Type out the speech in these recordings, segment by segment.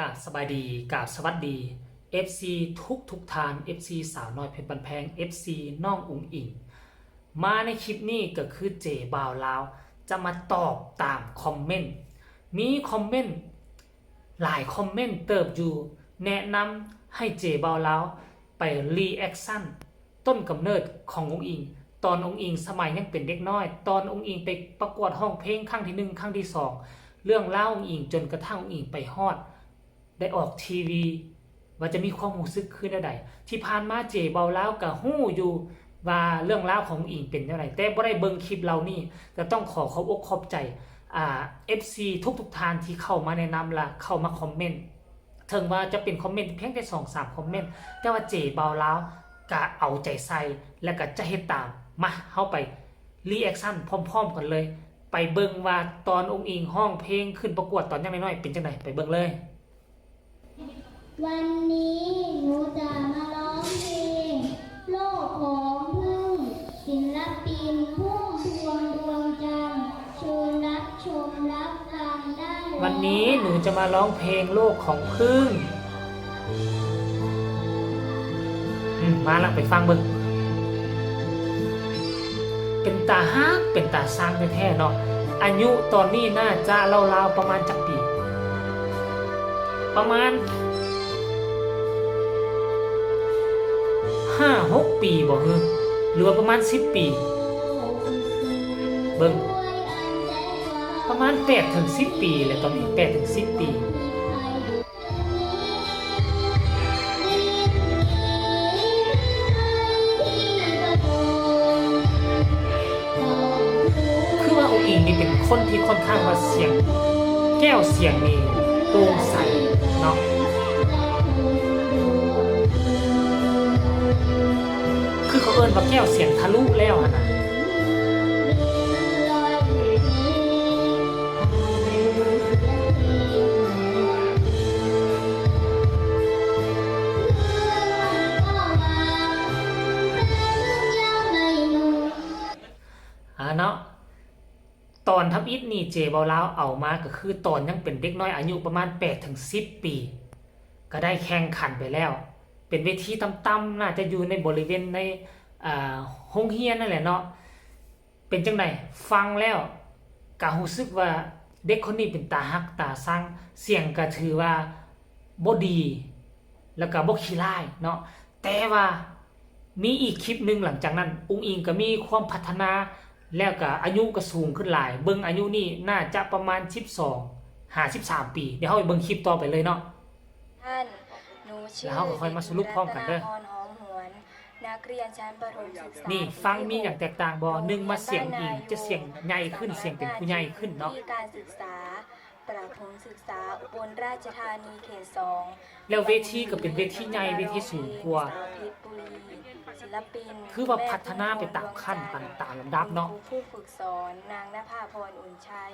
กาบสบายดีกาบสวัสดี FC ทุกทุกทาน FC สาวน้อยเพชรบันแพง FC น้องอุ๋งอิงมาในคลิปนี้ก็คือเจบาวลาว จะมาตอบตามคอมเมนต์ มีคอมเมนต์หลายคอมเมนต์เติบอยู่แนะนำให้เจบาวลาวไปรีแอคชั่นต้นกำเนิดขององค์อิง ตอนองค์อิงสมัยยังเป็นเด็กน้อย ตอนองค์อิงไปประกวดห้องเพลงครั้งที่หนึ่งครั้งที่สองเรื่องเล่าองค์อิงจนกระทั่งองค์อิงไปฮอด ได้ออกทีวี ว่าจะมีความรู้สึกขึ้นได้ที่ผ่านมาเจเบาแล้วกับหู้อยู่ว่าเรื่องราวของอิงเป็นยังไงแต่บ่ได้เบิ่งคลิปเรานี่ก็ต้องขอขอบอกขอบใจอ่า FC ทุกทุกๆทานที่เข้ามาแนะนำละเข้ามาคอมเมนต์ถึงว่าจะเป็นคอมเมนต์เพียงแค่สองสามคอมเมนต์แต่ว่าเจเบาแล้วก็เอาใจใส่และก็จะเฮ็ดตามมาเข้าไปรีแอคชั่นพร้อมๆกันเลย ไปเบิ่งว่าตอนองค์อิงห้องเพลงขึ้นประกวดตอนยังน้อยๆเป็นจังไดไปเบิ่งเลย วันนี้หนูจะมาร้องเพลงโลกของพึ่งศิลปินพุ่มพวงดวงจันทร์เชิญรับชมรับฟังได้เลยวันนี้หนูจะมาร้องเพลงโลกของพึ่งอืมมาละไปฟังเบิ่งเป็นตาฮักเป็นตาสร้างแท้ๆเนาะอายุตอนนี้น่าจะราวๆประมาณจักปี ประมาณ ห้าหกปีบ่ฮึหรือว่าประมาณสิบปี เบิ่งประมาณ8ถึง10ปีเลยตอนนี้8ถึง10ปีคือว่าอุอิงนี่เป็นคนที่ค่อนข้างว่าเสียง แก้วเสียงนี่โปร่งใสเนาะ อเขาเอิ้นว่าแก้วเสียงทะลุแล้วอะนะอ่าเนาะตอนทับอิฐนี่เจบอลาวเอามาก็คือตอนยังเป็นเด็กน้อยอายุประมาณ8ถึง10 ปี ก็ได้แข่งขันไปแล้ว เป็นเวทีต่ำๆน่าจะอยู่ในบริเวณใน อ่าห้องเฮียนนั่นแหละเนาะเป็นจังไดฟังแล้วก็รู้สึกว่าเด็กคนนี้เป็นตาฮักตาซังเสียงก็ถือว่าบ่ดี แล้วก็บ่ขี้ร้ายเนาะแต่ว่ามีอีกคลิปหนึ่งหลังจากนั้น อุ้งอิงก็มีความพัฒนา แล้วก็อายุก็สูงขึ้นหลาย เบิ่งอายุนี่น่าจะประมาณ 12 53ปี เดี๋ยวเราไปเบิ่งคลิปต่อไปเลยเนาะท่านหนูชื่อแล้วเราก็ค่อยมาสรุปพร้อมกันเด้อ นักเรียนชั้นประถมศึกษานี่ฟังมีอย่างแตกต่างบ่หนึ่งมาเสียงอิงจะเสียงใหญ่ขึ้นเสียงเป็นผู้ใหญ่ขึ้นเนาะที่การศึกษา ประถมศึกษาอุบลราชธานีเขตสอง แล้วเวทีก็เป็นเวทีใหญ่เวทีสูงกว่าสาวเพชรบุรีศิลปินคือว่าพัฒนาไปตามขั้นตามตามลำดับเนาะ ผู้ฝึกสอนนางนภาพรอุ่นชัย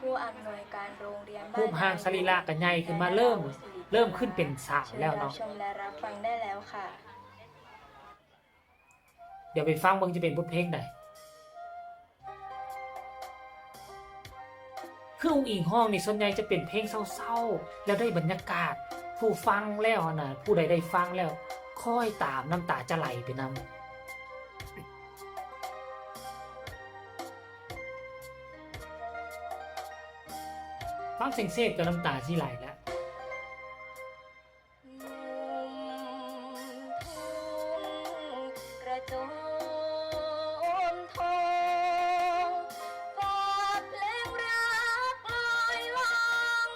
ผู้อำนวยการโรงเรียนบ้านรูปร่างสรีระก็ใหญ่ขึ้นมาเริ่ม เริ่มขึ้นเป็นสาวแล้วเนาะชิญรับชมและรับฟังได้แล้วค่ะ เดี๋ยวไปฟังเบิ่งจะเป็นบทเพลงใดคืออุ้งอิงห้องนี่ส่วนใหญ่จะเป็นเพลงเศร้าๆ แล้วได้บรรยากาศ ผู้ฟังแล้วนะผู้ใดได้ฟังแล้ว ค่อยตามน้ำตาจะไหลไปนำฟังเสียงเซฟกับน้ำตาที่ไหลแล้ว โจมทองฝากเพลงรักลอยล่อง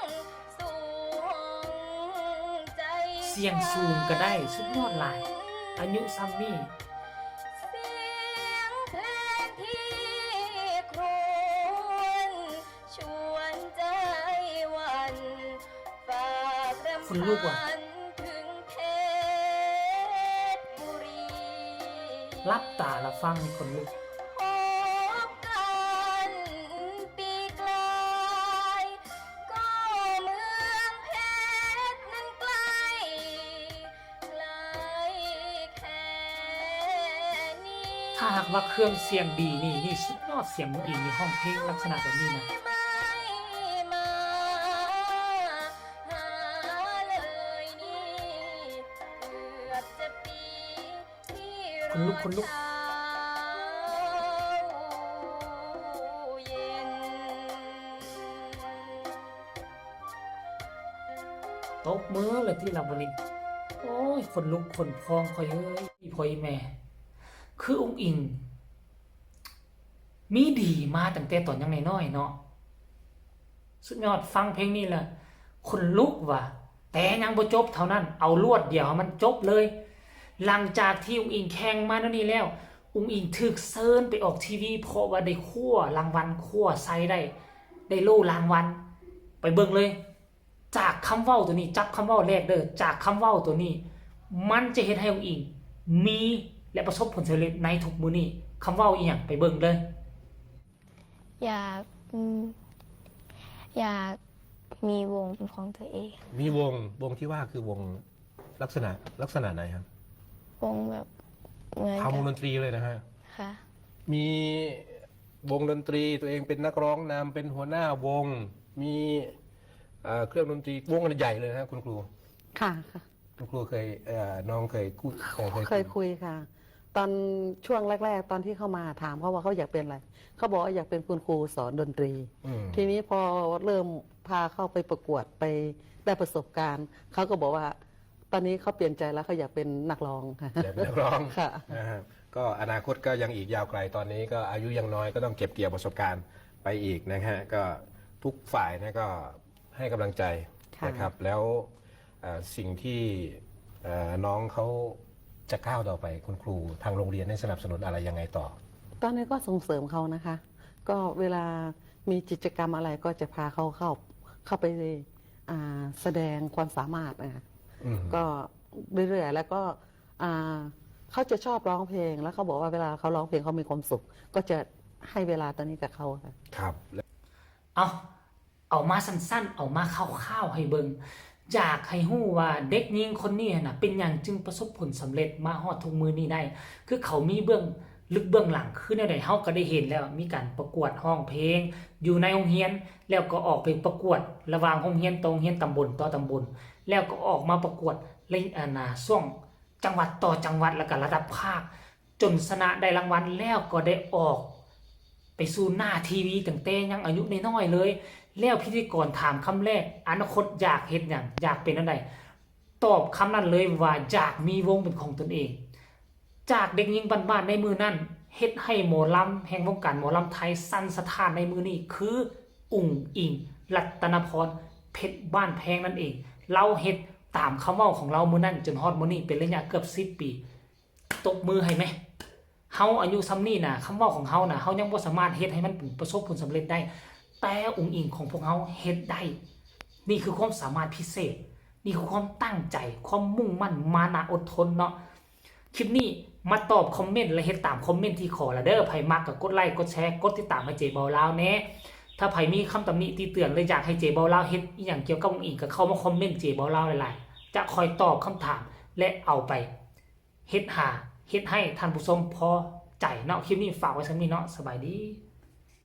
สู่ห้องใจเสียงสูงก็ได้สุดยอดหลาย อายุซัมมี่เสียงเพลงที่ครวนชวนใจหวันฝากรำคนลุ รับตาแล้วฟังมีคนลุกพบกันปีกลายก็เมืองเพชรนั้นไกลไกลแค่นี้ถ้าหากว่าเครื่องเสียงดีนี่นี่สุดยอดเสียงมุกอิงในห้องเพลงลักษณะแบบนี้นะ นลุกคนลุกเช้าเย็นตบมือเลยที่เราวันนี้ โอ้ยคนลุกคนพองคอยเฮ้ยอีพ่อยแม่ คือองค์อิง มีดีมาตั้งแต่ตอนยังน้อยเนาะสุดยอดฟังเพลงนี้แหละคนลุกว่ะแต่ยังบ่จบเท่านั้น เอาลวดเดียวมันจบเลย หลังจากที่องค์อิงแข่งมานั่นนี่แล้วองค์อิงถึกเซิร์นไปออกทีวี เพราะว่าได้คั่วรางวัลคั่วไซได้ ได้โล่รางวัลไปเบิ่งเลย จากคำเว้าตัวนี้ จับคำเว้าแรกเด้อจากคำเว้าตัวนี้ มันจะเฮ็ดให้องค์อิง มีและประสบผลสำเร็จในทุกมื้อนี้คำเว้าอีหยังไปเบิ่งเลย อยากอืมอยากมีวงเป็นของตัวเอง มีวงวงที่ว่าคือวงลักษณะลักษณะไหนครับ วงแบบเหมือนทำวงดกับนตรีเลยนะฮะ ค่ะ มีวงดนตรีตัวเองเป็นนักร้องนำเป็นหัวหน้าวง มีเอ่อเครื่องดนตรีวงใหญ่เลยนะฮะคุณครู ค่ะค่ะ คุณครูเคยเอ่อน้องเคยคุยเอ่อเคยคุยค่ะ ตอนช่วงแรก ๆ ตอนที่เข้ามาถามเขาว่าเขาอยากเป็นอะไรเขาบอกว่าอยากเป็นคุณครูสอนดนตรี อืมทีนี้พอเริ่มพาเข้าไปประกวดไปได้ประสบการณ์เขาก็บอกว่า ตอนนี้เขาเปลี่ยนใจแล้วเขาอยากเป็นนักร้องค่ะอยากเป็นนักร้องค่ะ นะฮะก็อนาคตก็ยังอีกยาวไกลตอนนี้ก็อายุยังน้อยก็ต้องเก็บเกี่ยวประสบการณ์ไปอีกนะฮะก็ทุกฝ่ายนะก็ให้กำลังใจค่ะ นะครับ แล้วเอ่อสิ่งที่เอ่อน้องเขาจะก้าวต่อไปคุณครูทางโรงเรียนให้สนับสนุนอะไรยังไงต่อ ตอนนี้ก็ส่งเสริมเขานะคะ ก็เวลามีกิจกรรมอะไรก็จะพาเขาเข้าเข้าไปอ่าแสดงความสามารถนะคะ อืม ก็เรื่อยๆแล้วก็อ่าเขาจะชอบร้องเพลง แล้วเขาบอกว่าเวลาเขาร้องเพลงเขามีความสุข ก็จะให้เวลาตอนนี้กับเขาค่ะ ครับ เอาเอามาสั้นๆ เอามาคร่าวๆให้เบิงอยากให้ฮู้ว่าเด็กหญิงคนนี้น่ะเป็นอย่างจึงประสบผลสำเร็จมาฮอดทุกมือนี้ได้ คือเขามีเบื้องลึกเบื้องหลังคือในใดเฮาก็ได้เห็นแล้วมีการประกวดห้องเพลง อยู่ในโรงเรียนแล้วก็ออกไปประกวด ระหว่างโรงเรียนตรงเรียนตำบลต่อตำบล แล้วก็ออกมาประกวดในอานาช่วงจังหวัดต่อจังหวัดแล้วก็ระดับภาค จนชนะได้รางวัลแล้วก็ได้ออก ไปสู่หน้าทีวีตั้งแต่ยังอายุน้อยๆเลย แล้วพิธีกรถามคำแรกอนาคตอยากเห็นอย่างอยากเป็นอะไรตอบคำนั้นเลยว่าอยากมีวงเป็นของตนเอง จากเด็กหญิงบ้านๆในมือนั้นเฮ็ดให้หมอลำแห่งวงการหมอลำไทยสั้นสถานในมือนี้คือ อุ่งอิง รัตนพรเพชรบ้านแพงนั่นเอง เราเฮ็ดตามคำเว้าของเรามือนั้นจนฮอดมือนี้เป็นระยะเกือบ10ปี ตบมือให้ไหมเฮาอายุซ้ำนี่นะคำเว่าของเฮานะเฮายังบ่สามารถเฮ็ดให้มันประสบผลสำเร็จได้ แต่องค์อิงของพวกเฮาเฮ็ดได้ นี่คือความสามารถพิเศษ นี่คือความตั้งใจ ความมุ่งมั่น มานะอดทนเนาะ คลิปนี้มาตอบคอมเมนต์และเฮ็ดตามคอมเมนต์ที่ขอละเด้อไผมักก็กดไลค์ กดแชร์ กดติดตามให้เจเบาลาวแน่ ถ้าไผมีคำตำหนิตีเตือนเลยอยากให้เจเบาลาเฮ็ดอีหยังเกี่ยวกับองค์อีกก็เข้ามาคอมเมนต์เจเบาลาหลายๆจะคอยตอบคำถามและเอาไปเฮ็ดหาเฮ็ดให้ท่านผู้ชมพอใจเนาะคลิปนี้ฝากไว้สักนิดเนาะสบายดี